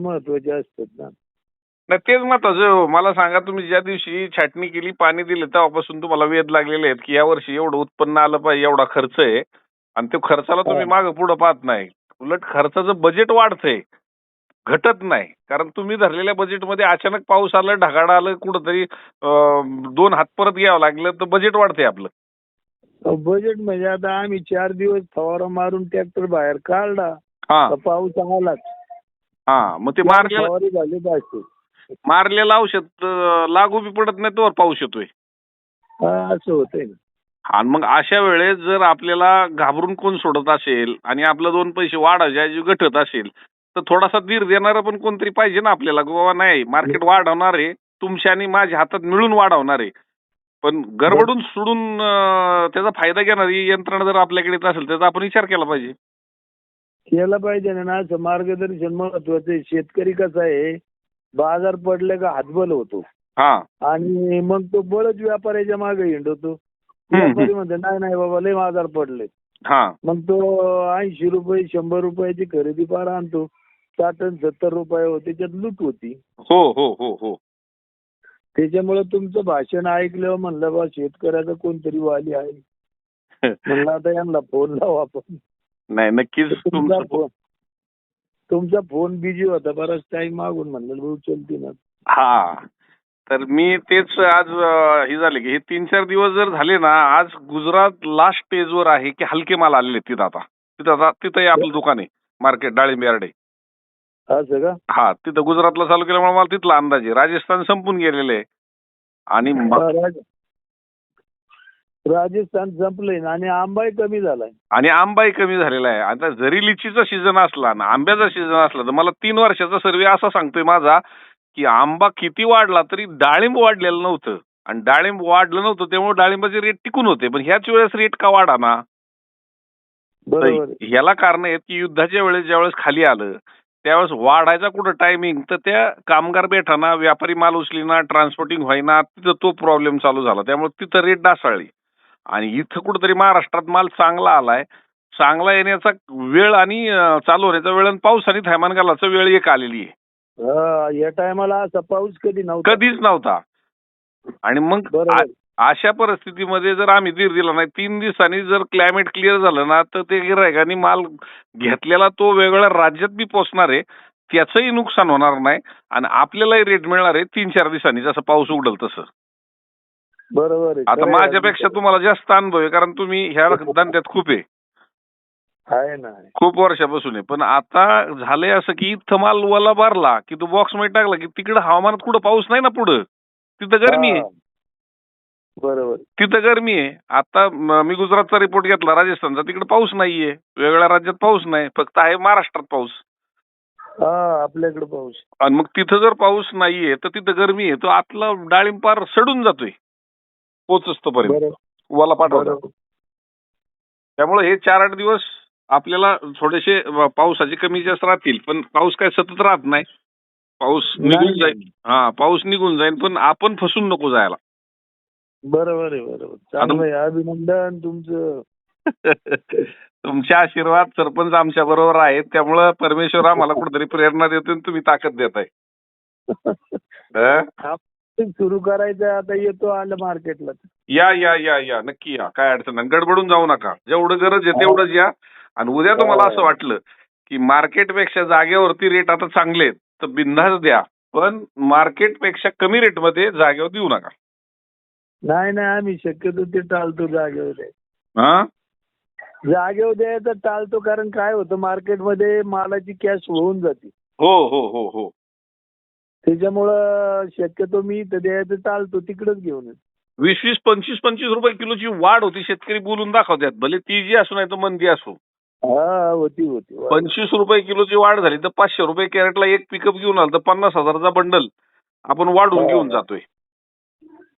महत्त्वाचे असतात ना. नाही तेच महत्वाचं मला सांगा तुम्ही ज्या दिवशी छाटणी केली पाणी दिलं तेव्हापासून तुम्हाला वेध लागलेले आहेत की या वर्षी एवढं उत्पन्न आलं पाहिजे एवढा खर्च आहे. आणि ते खर्चाला तुम्ही हा. मागं पुढं पाहत नाही. उलट खर्चाचं बजेट वाढतंय. घटत नाही. कारण तुम्ही धरलेल्या बजेटमध्ये अचानक पाऊस आलं ढगाड आलं कुठंतरी दोन हात परत घ्यावं लागलं तर बजेट वाढतंय आपलं. बजेट म्हणजे आता आम्ही चार दिवस फवारा मारून ट्रॅक्टर बाहेर काढला. हा. पाऊस आलाच. हा मग ते मारलेलं फवारी झाली पाहिजे मारलेलं औषध अं, लागू बी पडत नाही तोवर पाऊस येतोय. हा, असं होतंय ना. आणि मग अशा वेळेस जर आपल्याला घाबरून कोण सोडत असेल आणि आपलं दोन पैसे वाढायचे ऐवजी घटत असेल तर थोडासा धीर देणारं पण कोणतरी पाहिजे ना आपल्याला की बाबा नाही मार्केट वाढवणार आहे तुमच्या आणि माझ्या हातात मिळून वाढवणार आहे. पण गडबडून सोडून अं, त्याचा फायदा घेणारी यंत्रणा जर आपल्याकडे येत असेल त्याचा आपण विचार केला पाहिजे. केलं पाहिजे ना असं मार्गदर्शन महत्वाचं आहे. शेतकरी कसा आहे बाजार पडले का हातबल होतो. हा. आणि मग तो बळच व्यापाऱ्याच्या मागे हम्म. व्यापारी म्हणते नाही नाही बाबा लय बाजार पडले. हा. मग तो ऐंशी रुपये शंभर रुपयाची खरेदी पार आणतो. साठ सत्तर रुपये होते त्याच्यात लूट होती. हो हो हो हो. त्याच्यामुळे तुमचं भाषण ऐकलं म्हणलं बा शेतकऱ्याचं कोणतरी वाली आहे. म्हणलं आता यांना फोन लावू आपण. नाही नक्कीच तुमचा तुमचं फोन तुमचा फोन बिझी होता बराच टाइम मागून म्हणलं भाऊ चलती ना हा. तर मी तेच आज अं, हे झाले की हे तीन चार दिवस जर झाले ना आज गुजरात लास्ट स्टेजवर आहे की हलके माल आलेले आहेत तिथं आता. तिथं आता तिथंही आपलं दुकान आहे मार्केट डाळिंब यार्डे. असं का? हा तिथं गुजरातला चालू केल्यामुळे मला तिथला अंदाज आहे. राजस्थान संपून गेलेले आहे. आणि म- राजस्थान संपलंय आणि आंबाही कमी झालाय. आणि आंबाही कमी झालेला आहे. आता जरी लिचीचा सीझन असला ना आंब्याचा सीझन असला तर मला तीन वर्षाचा सर्वे असा सांगतोय माझा की आंबा किती वाढला तरी डाळिंब वाढलेलं नव्हतं. आणि डाळिंब वाढलं नव्हतं त्यामुळे डाळिंबाचे रेट टिकून होते. पण ह्याच वेळेस रेट का वाढा ना? ह्याला कारण आहेत की युद्धाच्या वेळेस ज्यावेळेस खाली आलं त्यावेळेस वाढायचा कुठं टायमिंग तर त्या कामगार बेठाना व्यापारी माल उचलीना ट्रान्सपोर्टिंग व्हायना तिथं तो प्रॉब्लेम चालू झाला. त्यामुळे तिथं रेट डासाळली आणि इथं कुठंतरी महाराष्ट्रात माल चांगला आलाय. चांगला येण्याचा वेळ आणि चालू होण्याचा वेळ आणि पाऊस आणि थैमान घालायचा वेळ एक आलेली आहे. या टायमाला असा पाऊस कधी नव्हता. कधीच नव्हता. आणि मग बरोबर. आ- अशा परिस्थितीमध्ये जर आम्ही धीर दिला नाही तीन दिवसांनी जर क्लायमेट क्लिअर झालं ना तर ते गिरायकांनी माल घेतलेला तो वेगवेगळ्या राज्यात बी पोचणार आहे त्याचंही नुकसान होणार नाही. आणि आपल्यालाही रेट मिळणार आहे तीन चार दिवसांनी जसं पाऊस उघडल तसं. बरोबर आहे. आता खरं आहे, माझ्यापेक्षा तुम्हाला जास्त अनुभव आहे कारण तुम्ही ह्या धंद्यात खूप आहे. आहे. ना खूप वर्षापासून आहे. पण आता झालंय असं की इथं माल वला भरला की तो बॉक्समध्ये टाकला की तिकडं हवामानात कुठं पाऊस नाही ना पुढं? तिथं गरमी आहे. हा. बरोबर. तिथं गरमी आहे. आता म- मी गुजरातचा रिपोर्ट घेतला राजस्थानचा. तिकडे पाऊस नाहीये. वेगवेगळ्या राज्यात पाऊस नाही. फक्त आहे महाराष्ट्रात पाऊस. हा आपल्याकडे पाऊस. आणि मग तिथं जर पाऊस नाहीये तर तिथं गरमी आहे. तो आतला डाळिंब पार सडून जातोय. वाला पाठवतो. बरोबर. त्यामुळे हे चार आठ दिवस आपल्याला थोडेसे पावसाचे कमी जास्त राहतील पण पाऊस काय सतत राहत नाही. पाऊस निघून जाईल. हा पाऊस निघून जाईल पण आपण फसून नको जायला. बरोबर आहे बरोबर. अभिनंदन तुमचं. तुमचे आशीर्वाद सरपंच आमच्या बरोबर आहेत. त्यामुळं परमेश्वर आम्हाला कुठेतरी प्रेरणा देतो आणि तुम्ही ताकद देताय. हं? सुरू करायचं आता येतो आलं मार्केटला. या या या या. नक्की या. काय अडचण नाही. गडबडून जाऊ नका. जेवढं गरज आहे तेवढंच या. आणि उद्या तुम्हाला असं वाटलं की मार्केटपेक्षा जागेवरती रेट आता चांगले आहेत तर बिंदास द्या. पण मार्केटपेक्षा कमी रेटमध्ये जागेवर देऊ नका. नाही नाही. आम्ही शक्यतो ते टाळतो जागेवर. हा? जागेवर द्यायचं टाळतो. कारण काय होतं मार्केटमध्ये मालाची कॅश होऊन जाते. हो हो हो हो. त्याच्यामुळं शक्यतो मी इथं द्यायचं टाळतो तिकडच घेऊन. वीस वीस पंचवीस पंचवीस रुपये किलोची वाढ होती शेतकरी बोलून दाखवतात. भले ती जी असो नाही तर मंदी असो. हा होती होती पंचवीस रुपये किलोची वाढ झाली तर पाचशे रुपये कॅरेटला एक पिकअप घेऊन आलं तर पन्नास हजाराचा बंडल आपण वाढून घेऊन जातोय.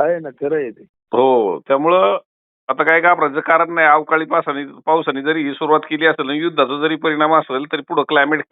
आहे ना खरं आहे ते. हो त्यामुळं आता काय घाबरायचं कारण नाही. अवकाळी पावसाने पावसाने जरी ही सुरुवात केली असेल आणि युद्धाचा जरी परिणाम असेल तरी पुढे क्लायमेट